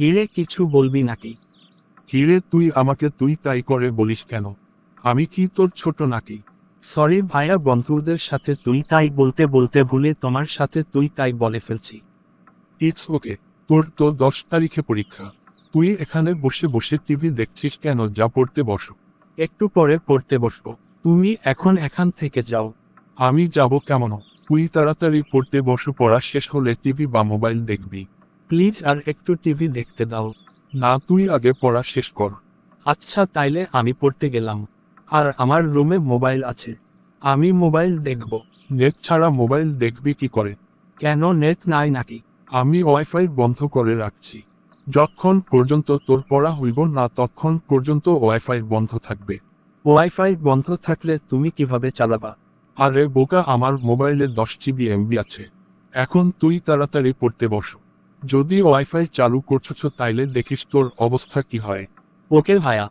হিরে কিছু বলবি নাকি? হিরে তুই আমাকে তুই তাই করে বলিস কেন? আমি কি তোর ছোট নাকি? সরি ভাইয়া বন্ধুদের সাথে তুই তাই বলতে বলতে ভুলে তোমার সাথে তুই তাই বলে ফেলছি। ইটস ওকে তোর তো দশ তারিখে পরীক্ষা। তুই এখানে বসে বসে টিভি দেখছিস কেন? যা পড়তে বসো। একটু পরে পড়তে বসবো। তুমি এখন এখান থেকে যাও। আমি যাব কেমন? তুই তাড়াতাড়ি পড়তে বসো পড়া শেষ হলে টিভি বা মোবাইল দেখবি। প্লিজ আর একটু টিভি দেখতে দাও। না তুই আগে পড়া শেষ কর। আচ্ছা তাইলে আমি পড়তে গেলাম। আর আমার রুমে মোবাইল আছে। আমি মোবাইল দেখব। নেট ছাড়া মোবাইল দেখবি কি করে? কেন নেট নাই নাকি? আমি ওয়াইফাই বন্ধ করে রাখছি। যতক্ষণ পর্যন্ত তোর পড়া হইব না ততক্ষণ পর্যন্ত ওয়াইফাই বন্ধ থাকবে। ওয়াইফাই বন্ধ থাকলে তুমি কীভাবে চালাবা? আরে বোকা আমার মোবাইলে দশ জিবি এমবি আছে। এখন তুই তাড়াতাড়ি পড়তে বস। যদি ওয়াইফাই চালু করছ তাইলে দেখিস তোর অবস্থা কি হয়। ওকে ভাইয়া